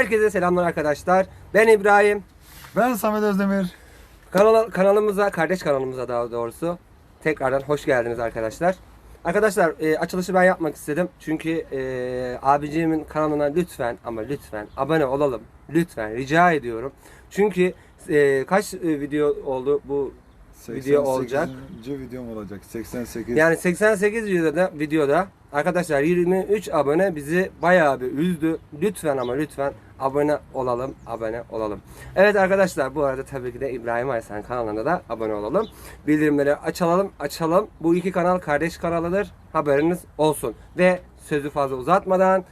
Herkese selamlar arkadaşlar. Ben İbrahim. Ben Samet Özdemir. Kanala, kanalımıza, kardeş kanalımıza daha doğrusu tekrardan hoş geldiniz arkadaşlar. Arkadaşlar e, açılışı ben yapmak istedim. Çünkü e, abicimin kanalına lütfen ama lütfen abone olalım. Lütfen rica ediyorum. Çünkü e, kaç e, video oldu bu Video olacak. 88. videom olacak. 88. Yani 88 videoda, videoda arkadaşlar 23 abone bizi bayağı bir üzdü. Lütfen ama lütfen abone olalım, abone olalım. Evet arkadaşlar bu arada tabii ki de İbrahim Aysan kanalına da abone olalım. Bildirimleri açalım, açalım. Bu iki kanal kardeş kanalıdır. Haberiniz olsun. Ve sözü fazla uzatmadan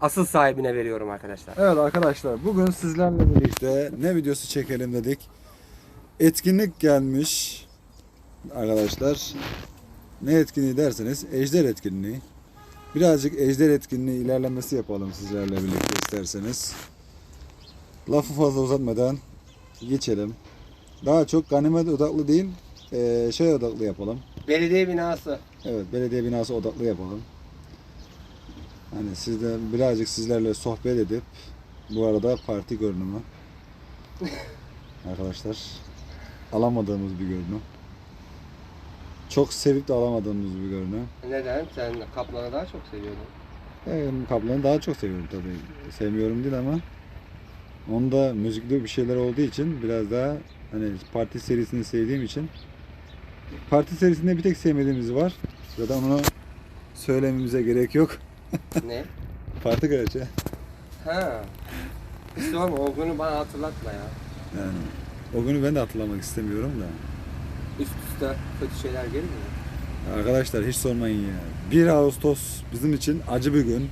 asıl sahibine veriyorum arkadaşlar. Evet arkadaşlar bugün sizlerle birlikte ne videosu çekelim dedik. Etkinlik gelmiş arkadaşlar. Ne etkinliği derseniz ejder etkinliği. Birazcık ejder etkinliği ilerlemesi yapalım sizlerle birlikte isterseniz. Lafı fazla uzatmadan geçelim. Daha çok ganimet odaklı değil, eee, şey odaklı yapalım. Belediye binası. Evet, belediye binası odaklı yapalım. Hani sizden birazcık sizlerle sohbet edip bu arada parti görünümü arkadaşlar alamadığımız bir görünüm. Çok sevip de alamadığımız bir görünüm. Neden? Sen kaplanı daha çok seviyordun. Ben Kaplan'ı daha çok seviyorum tabii. Sevmiyorum değil ama onda müzikli bir şeyler olduğu için biraz daha hani parti serisini sevdiğim için parti serisinde bir tek sevmediğimiz var. Zaten onu söylememize gerek yok. ne? Parti garajı. Ha. İşte o günü bana hatırlatma ya. Yani o günü ben de hatırlamak istemiyorum da. Üst üste kötü şeyler gelir mi? Arkadaşlar hiç sormayın ya. 1 Ağustos bizim için acı bir gün.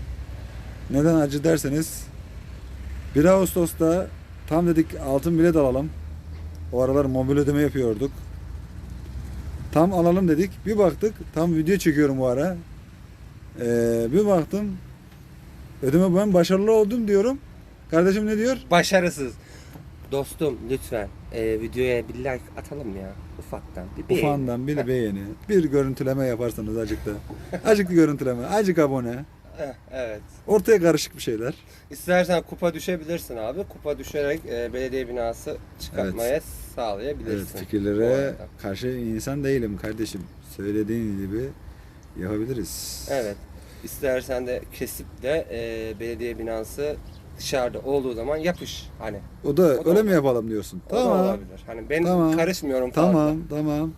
Neden acı derseniz 1 Ağustos'ta tam dedik altın bilet alalım. O aralar mobil ödeme yapıyorduk. Tam alalım dedik. Bir baktık tam video çekiyorum bu ara. Ee, bir baktım ödeme ben başarılı oldum diyorum. Kardeşim ne diyor? Başarısız. Dostum lütfen e, videoya bir like atalım ya ufaktan. Bir beğen. Ufandan bir beğeni, bir görüntüleme yaparsanız acık da. Acık bir görüntüleme, acık abone. Eh, evet. Ortaya karışık bir şeyler. İstersen kupa düşebilirsin abi. Kupa düşerek e, belediye binası çıkartmaya sağlayabilirsin. Evet Bu fikirlere arada. karşı insan değilim kardeşim. Söylediğin gibi yapabiliriz. Evet. İstersen de kesip de e, belediye binası dışarıda olduğu zaman yapış. Hani O da O da öyle olur. mi yapalım diyorsun? o da Tamam. olabilir. Hani ben Tamam. karışmıyorum fazla. Tamam, tamam.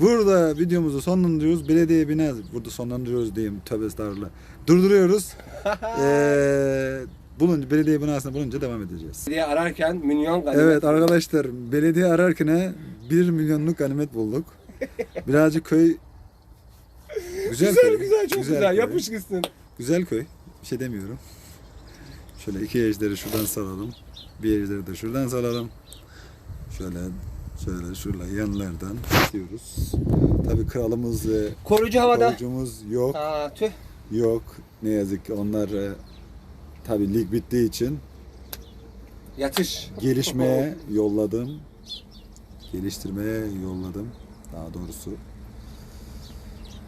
Burada videomuzu sonlandırıyoruz. Belediye binası. Burada sonlandırıyoruz diyeyim. Tövbe estağfurullah. Durduruyoruz. Ee, bulunca, belediye binasını bulunca devam edeceğiz. diye ararken milyon ganimet. Evet arkadaşlar belediye ararken 1 milyonluk ganimet bulduk. Birazcık köy güzel, Güzel köy. güzel, çok güzel. köy. Yapış gitsin. Güzel köy. Bir şey demiyorum. Şöyle iki ejderi şuradan salalım. Bir ejderi de şuradan salalım. Şöyle şöyle şurada yanlardan tutuyoruz. Tabii kralımız ve Koruyucu havada. korucumuz yok. Aa, tüh. Yok. Ne yazık ki onlar e, tabii lig bittiği için Yatış. gelişmeye yolladım. Geliştirmeye yolladım. Daha doğrusu.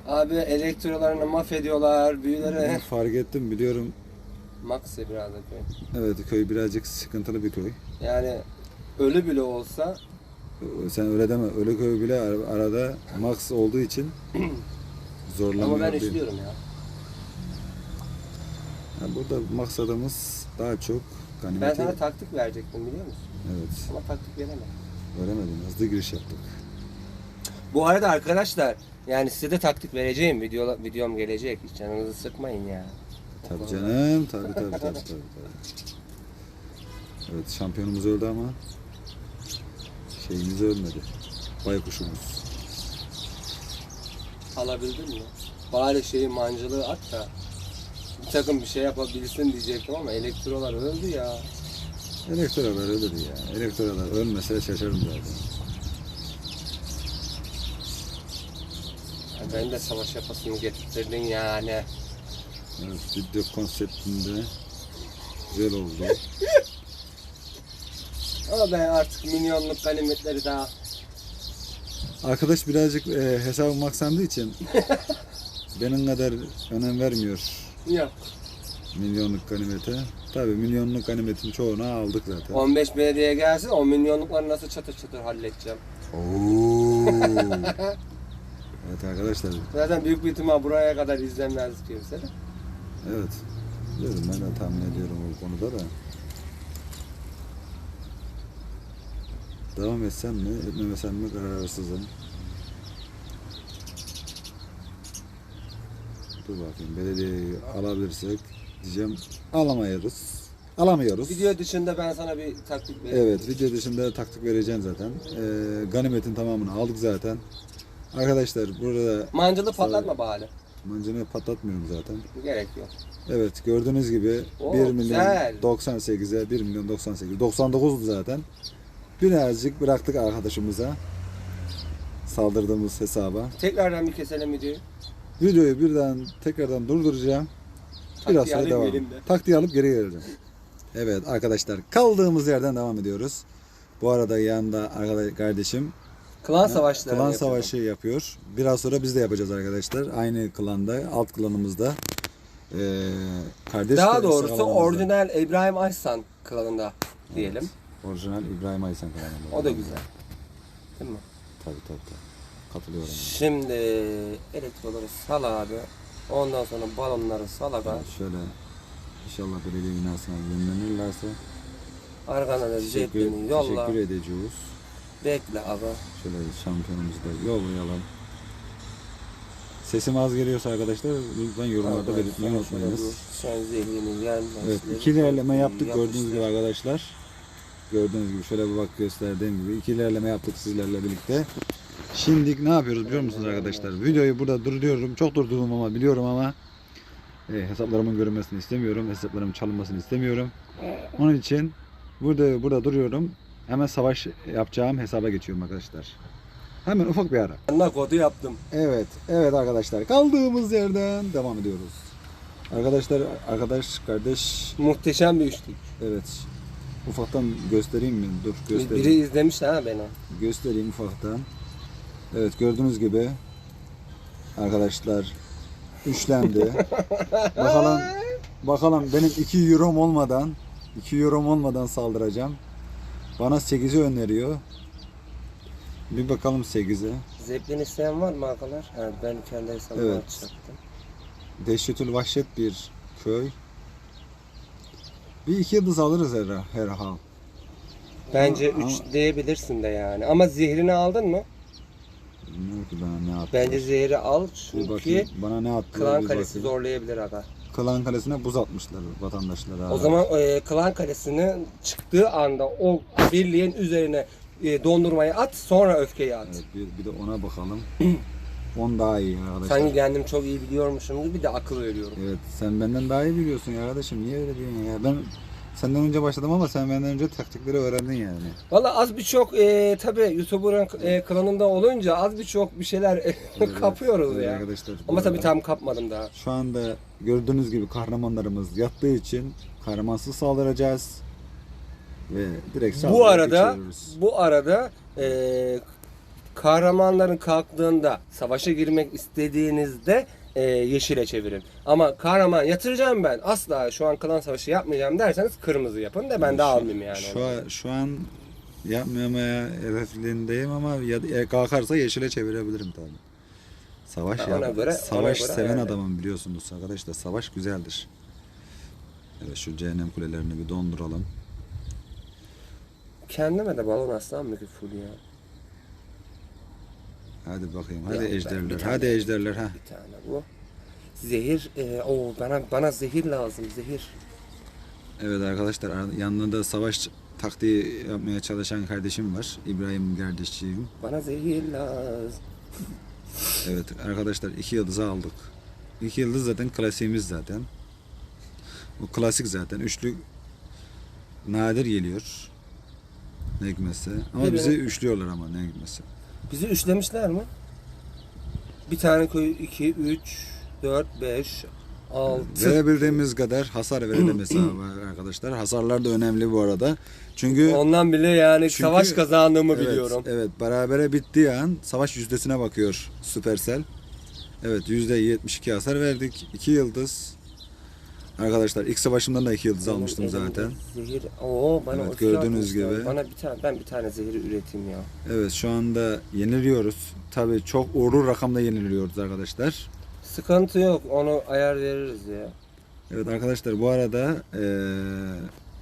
Abi elektrolarını mahvediyorlar. Büyüleri. Fark ettim biliyorum. Max'e biraz da köy. Evet köy birazcık sıkıntılı bir köy. Yani ölü bile olsa Sen öyle deme. Öyle köy bile ar- arada max olduğu için zorlanıyor. ama ben değil. işliyorum ya. Yani burada maksadımız daha çok Ben ganimeti. sana taktik verecektim biliyor musun? Evet. Ama taktik veremem. Öğremedim. Hızlı giriş yaptık. Bu arada arkadaşlar yani size de taktik vereceğim. Video, videom gelecek. Hiç canınızı sıkmayın ya. Tabii canım. Tabii tabii tabii tabii. tabii. Evet şampiyonumuz öldü ama şeyimiz ölmedi. Baykuşumuz. Alabildin mi? Bari şeyi mancılığı at da bir takım bir şey yapabilsin diyecektim ama elektrolar öldü ya. Elektrolar ölür ya. Elektrolar ölmese şaşarım zaten. Ya Ben de savaş yapasını getirdin yani. Evet, video konseptinde güzel oldu. Ama ben artık milyonluk ganimetleri daha Arkadaş birazcık e, hesabı maksandığı için benim kadar önem vermiyor yok. milyonluk ganimete. Tabii milyonluk ganimetin çoğunu aldık zaten. 15 belediye gelsin 10 milyonlukları nasıl çatır çatır halledeceğim. Oo. evet arkadaşlar. Zaten büyük bir ihtimal buraya kadar izlenmez kimse de. Evet. Biliyorum ben de tahmin ediyorum o konuda da. Devam etsem mi, etmemesem mi kararsızım. Dur bakayım belediyeyi alabilirsek diyeceğim alamayırız. Alamıyoruz. Video dışında ben sana bir taktik vereyim. Evet video dışında taktik vereceğim zaten. Ee, ganimetin tamamını aldık zaten. Arkadaşlar burada Mancılı patlatma bari. Mancını patlatmıyorum zaten. Gerek yok. Evet gördüğünüz gibi Oo, 1 milyon güzel. 98'e 1 milyon 98 99'du zaten. Birazcık bıraktık arkadaşımıza saldırdığımız hesaba. Tekrardan bir keselim videoyu. Videoyu birden tekrardan durduracağım. Biraz Taktiği sonra alayım devam. elimde. Taktiği alıp geri geleceğim. Evet arkadaşlar kaldığımız yerden devam ediyoruz. Bu arada yanında arkadaş kardeşim Klan savaşları. klan yapıyorum. savaşı yapıyor. Biraz sonra biz de yapacağız arkadaşlar. Aynı klanda, alt klanımızda. Ee, kardeş Daha doğrusu klanımızda. orijinal İbrahim Aysan klanında diyelim. Orijinal İbrahim Aysan klanında. O da güzel. Değil mi? Tabii tabii tabii. Katılıyorum. Şimdi elektroları sal abi. Ondan sonra balonları sal aga. Yani şöyle inşallah belediye binasına yönlenirlerse Arkana da teşekkür, ceplini yolla. teşekkür edeceğiz. Bekle aga. Şöyle şampiyonumuzu da yollayalım. Sesim az geliyorsa arkadaşlar lütfen yorumlarda belirtmeyi unutmayınız. Sen zehrini gelmez. Evet iki ilerleme yaptık gördüğünüz gibi arkadaşlar. Gördüğünüz gibi şöyle bir bak gösterdiğim gibi iki ilerleme yaptık sizlerle birlikte. Şimdi ne yapıyoruz biliyor musunuz arkadaşlar? Videoyu burada durduruyorum. Çok durdurdum ama biliyorum ama e, hesaplarımın görünmesini istemiyorum. Hesaplarımın çalınmasını istemiyorum. Onun için burada burada duruyorum. Hemen savaş yapacağım hesaba geçiyorum arkadaşlar. Hemen ufak bir ara. Anla kodu yaptım. Evet, evet arkadaşlar. Kaldığımız yerden devam ediyoruz. Arkadaşlar, arkadaş, kardeş, Muhteşem bir üçlük. evet. Ufaktan göstereyim mi? Dur, göstereyim. Biri izlemiş ha beni. Göstereyim ufaktan. Evet, gördüğünüz gibi arkadaşlar üçlendi. bakalım, bakalım benim 2 euro'm olmadan 2 euro'm olmadan saldıracağım. Bana 8'i öneriyor. Bir bakalım 8'e. Zeplin isteyen var mı arkadaşlar? Ha, ben kendi hesabıma Evet. açacaktım. Dehşetül vahşet bir köy. Bir iki yıldız alırız her, herhal. Bence Ama- 3 diyebilirsin de yani. Ama zehrini aldın mı? Bilmiyorum ki bana ne attı. Bence zehri al bir çünkü bakayım. Bana ne attı? Klan Kalesi zorlayabilir aga. Klan Kalesi'ne buz atmışlar vatandaşlara. O zaman e, Klan Kalesi'nin çıktığı anda o birliğin üzerine e, dondurmayı at sonra öfkeyi at. Evet, bir, bir de ona bakalım. 10 daha iyi arkadaşlar. Sanki kendim çok iyi biliyormuşum gibi bir de akıl veriyorum. Evet sen benden daha iyi biliyorsun ya kardeşim. Niye öyle diyorsun ya? Ben senden önce başladım ama sen benden önce taktikleri öğrendin yani. Valla az birçok e, tabi YouTuber'ın e, klanında olunca az birçok bir şeyler e, kapıyoruz evet ya. Arkadaşlar, Ama tabi tam kapmadım daha. Şu anda gördüğünüz gibi kahramanlarımız yattığı için kahramansız saldıracağız. Ve direkt Bu arada geçiyoruz. bu arada e, kahramanların kalktığında savaşa girmek istediğinizde e, yeşile çevirin. Ama kahraman yatıracağım ben asla şu an klan savaşı yapmayacağım derseniz kırmızı yapın da ben de almayayım yani. Şu an, şu an yapmamaya hedefindeyim ama ya, kalkarsa yeşile çevirebilirim tabii. Savaş ya. ona göre- savaş ona göre seven yani. adamım biliyorsunuz arkadaşlar. Savaş güzeldir. Evet şu cehennem kulelerini bir donduralım. Kendime de balon aslan mı ki full ya? Hadi bakayım. Hadi bir ejderler. tane- Hadi ejderler ha. Bir tane bu. Zehir, e, o bana bana zehir lazım zehir. Evet arkadaşlar ar- yanında da savaş taktiği yapmaya çalışan kardeşim var. İbrahim kardeşim. Bana zehir lazım. Evet arkadaşlar iki yıldızı aldık. İki yıldız zaten klasiğimiz zaten. Bu klasik zaten. Üçlü nadir geliyor. Ne hikmetse. Ama Evet. bizi üçlüyorlar ama ne hikmetse. Bizi üçlemişler mi? Bir tane köy 2, 3, 4, 5, 6. Verebildiğimiz kadar hasar verelim hesabı arkadaşlar. Hasarlar da önemli bu arada. Çünkü Ondan bile yani Çünkü- savaş kazandığımı evet, biliyorum. Evet, berabere bittiği an savaş yüzdesine bakıyor Supercell. Evet, yüzde 72 hasar verdik. 2 yıldız. Arkadaşlar ilk savaşımdan da iki yıldız almıştım Elimde zaten. Zehir. Oo bana Evet, gördüğünüz gibi. Bana bir tane ben bir tane zehir üreteyim ya. Evet şu anda yeniliyoruz. Tabii çok uğurlu rakamda yeniliyoruz arkadaşlar. Sıkıntı yok. Onu ayar veririz ya. Evet arkadaşlar bu arada eee,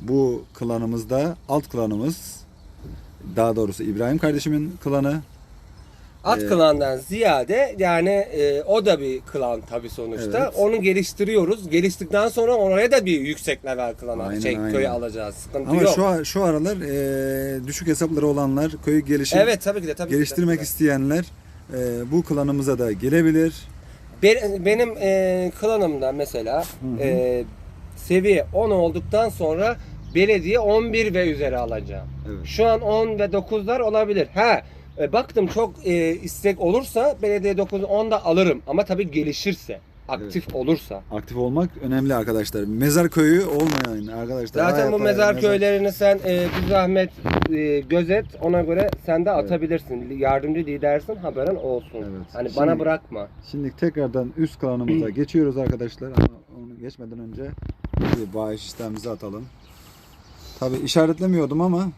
bu klanımızda alt klanımız daha doğrusu İbrahim kardeşimin klanı. At Ee, klandan ziyade yani e, o da bir klan tabii sonuçta. Evet. Onu geliştiriyoruz. Geliştikten sonra oraya da bir yüksek level klana Aynen, şey aynen. köye alacağız. Sıkıntı Ama yok. şu şu aralar eee, düşük hesapları olanlar köyü gelişim, evet tabii ki de tabii geliştirmek ki de. isteyenler eee, bu klanımıza da gelebilir. Be- benim e, klanımda mesela hı. e, seviye 10 olduktan sonra belediye 11 ve üzeri alacağım. Evet. Şu an 10 ve 9'lar olabilir. Ha e, baktım çok e, istek olursa belediye 9 10 da alırım ama tabii gelişirse, aktif olursa. Aktif olmak önemli arkadaşlar. Mezar köyü olmayan arkadaşlar. Zaten bu mezar köylerini sen e, bir zahmet e, gözet ona göre sen de Evet. atabilirsin. Yardımcı lidersin haberin olsun. Evet. Hani Şimdi- bana bırakma. Şimdi tekrardan üst klanımıza geçiyoruz arkadaşlar ama onu geçmeden önce bir bağış işlemimizi atalım. Tabi işaretlemiyordum ama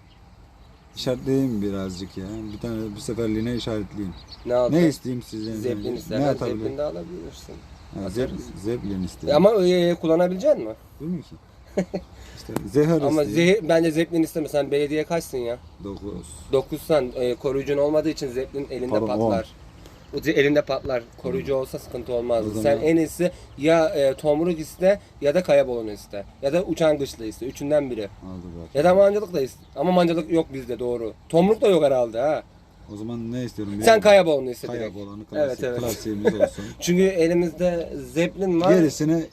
işaretleyeyim birazcık ya. Bir tane bir seferliğine işaretleyeyim. Ne? Ne isteyeyim sizden? Zeplin ne istersen atabilirim? Zeplin de alabilirsin. Ha, zep, zeplin isteyeyim. Ama e, kullanabilecek misin? Bilmiyor musun? işte zehir Ama isteyeyim. zehir, bence Zeppelin isteme. Sen belediye kaçsın ya? 9. 9'san e, koruyucun olmadığı için Zeppelin elinde Pardon, patlar. O ze- elinde patlar. Koruyucu olsa sıkıntı olmaz. O zaman- Sen en iyisi ya e, tomruk iste ya da kaya balonu iste. Ya da uçan kışla iste. Üçünden biri. Aldı bak. Ya da mancılık da iste. Ama mancılık yok bizde doğru. Tomruk da yok herhalde ha. O zaman ne istiyorum? Sen biliyor kaya balonu iste musun? Kaya olanı klasik, Evet, evet. klasiğimiz olsun. Çünkü elimizde Zeppelin var. Gerisini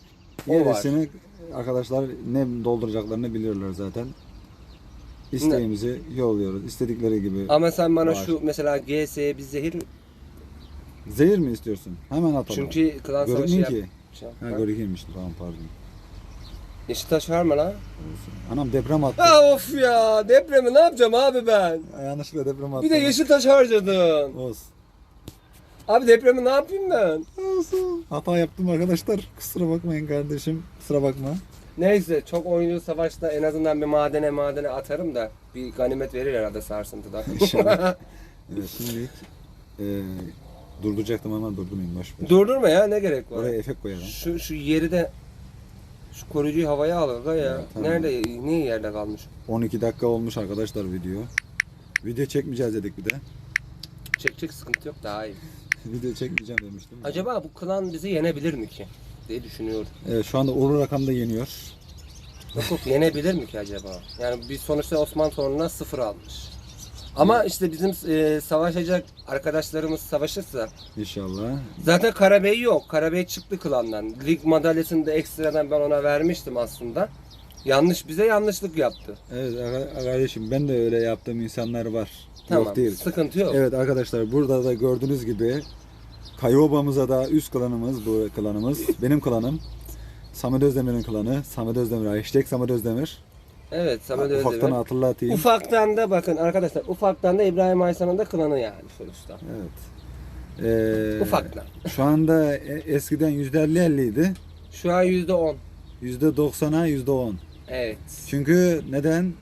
O var. gerisini arkadaşlar ne dolduracaklarını biliyorlar zaten. İsteğimizi yolluyoruz. İstedikleri gibi. Ama sen bana Var. şu mesela GS'ye bir zehir Zehir mi istiyorsun? Hemen atalım. çünkü klan savaşı Görünmüyor yap. ki. Şey, Ha ha? görünüyormuş. Tamam pardon. Yeşil taş var mı lan? Anam deprem attı. Ha of ya depremi ne yapacağım abi ben? Yanlışlıkla deprem attı. Bir de yeşil taş harcadın. Olsun. Abi depremi ne yapayım ben? Olsun. Hata yaptım arkadaşlar. Kusura bakmayın kardeşim. Kusura bakma. Neyse çok oyuncu savaşta en azından bir madene madene atarım da bir ganimet verir herhalde sarsıntıda. İnşallah. Evet şimdi e, durduracaktım ama durdurmayayım ver. Durdurma ya ne gerek var? Oraya efekt koyalım. Şu şu yeri de şu koruyucuyu havaya al aga ya. Evet, tamam. Nerede niye yerde kalmış? 12 dakika olmuş arkadaşlar video. Video çekmeyeceğiz dedik bir de. Çek çek sıkıntı yok daha iyi. Video çekmeyeceğim demiştim. Acaba bu klan bizi yenebilir mi ki? diye düşünüyorum. Evet şu anda Uğur rakamda yeniyor. Yok yok yenebilir mi ki acaba? Yani biz sonuçta Osman torununa sıfır almış. Ama işte bizim e, savaşacak arkadaşlarımız savaşırsa İnşallah. zaten Karabey yok. Karabey çıktı klandan. Lig madalyasını da ekstradan ben ona vermiştim aslında. Yanlış bize yanlışlık yaptı. Evet aga- kardeşim ben de öyle yaptığım insanlar var. Tamam. Yok değil. Sıkıntı yok. Evet arkadaşlar burada da gördüğünüz gibi Kayoba'mıza da üst klanımız bu klanımız. Benim klanım. Samet Özdemir'in klanı. Samet Özdemir. Hashtag Samet Özdemir. Evet Samet Ufaktan Özdemir. hatırlatayım. Ufaktan da bakın arkadaşlar ufaktan da İbrahim Aysan'ın da klanı yani sonuçta. Evet. Ee, Ufaktan. Şu anda e- eskiden %50-50 idi. Şu an %10. %90'a %10. Evet. Çünkü neden?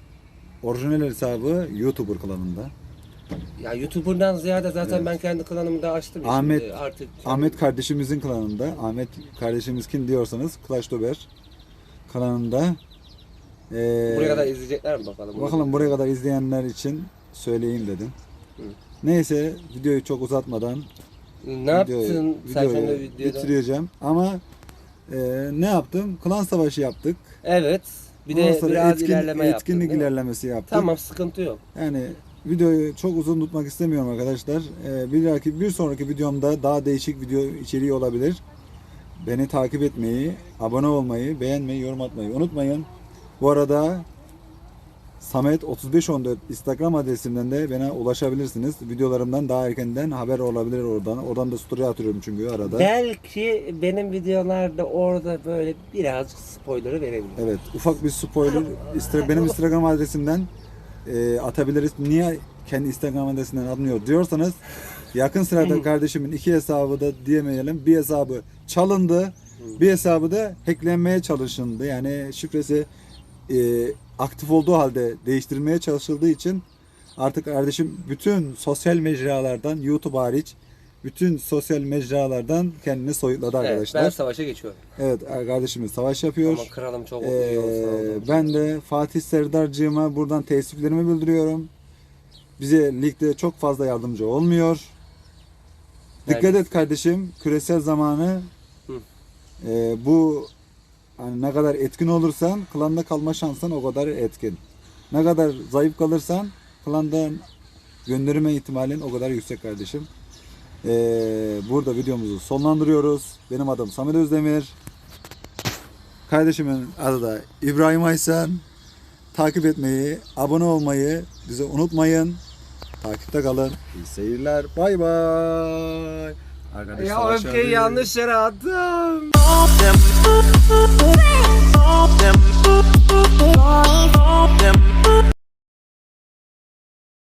Orijinal hesabı YouTuber klanında. Ya YouTuber'dan ziyade zaten Evet. ben kendi klanımı da açtım. Ahmet- şimdi artık Ahmet kardeşimizin klanında. Ahmet kardeşimiz kim diyorsanız Clash Dober klanında. Ee, buraya kadar izleyecekler mi bakalım? Bakalım buraya kadar izleyenler için söyleyeyim dedim. Hı. Neyse videoyu çok uzatmadan Ne yaptın videoyu, sen videoyu şimdi videoda? bitireceğim. Ama e, ne yaptım? Klan savaşı yaptık. Evet. Bir Ondan de sonra biraz etkin- ilerleme yaptın. etkinlik ilerlemesi yaptık. Tamam sıkıntı yok. Yani videoyu çok uzun tutmak istemiyorum arkadaşlar. Ee, bir dahaki bir sonraki videomda daha değişik video içeriği olabilir. Beni takip etmeyi, abone olmayı, beğenmeyi, yorum atmayı unutmayın. Bu arada Samet 3514 Instagram adresimden de bana ulaşabilirsiniz. Videolarımdan daha erkenden haber olabilir oradan. Oradan da story atıyorum çünkü arada. Belki benim videolarda orada böyle birazcık spoiler'ı verebilirim. Evet, ufak bir spoiler Insta- benim Instagram adresimden e, atabiliriz. Niye kendi Instagram adresinden atmıyor diyorsanız yakın sırada kardeşimin iki hesabı da diyemeyelim. Bir hesabı çalındı. Bir hesabı da hacklenmeye çalışıldı. Yani şifresi e, aktif olduğu halde değiştirilmeye çalışıldığı için artık kardeşim bütün sosyal mecralardan YouTube hariç bütün sosyal mecralardan kendini soyutladı Evet, arkadaşlar. ben savaşa geçiyorum. Evet kardeşimiz savaş yapıyor. Ama kralım çok Ee, iyi ben de Fatih Serdarcığıma buradan teessüflerimi bildiriyorum. Bize ligde çok fazla yardımcı olmuyor. Dikkat Yani- et kardeşim. Küresel zamanı Hı. e, bu hani ne kadar etkin olursan klanda kalma şansın o kadar etkin. Ne kadar zayıf kalırsan klandan gönderme ihtimalin o kadar yüksek kardeşim. Ee, burada videomuzu sonlandırıyoruz. Benim adım Samet Özdemir. Kardeşimin adı da İbrahim Aysen. Takip etmeyi, abone olmayı bize unutmayın. Takipte kalın. İyi seyirler. Bay bay. Arkadaşlar ya öfkeyi değil. yanlış yere attım.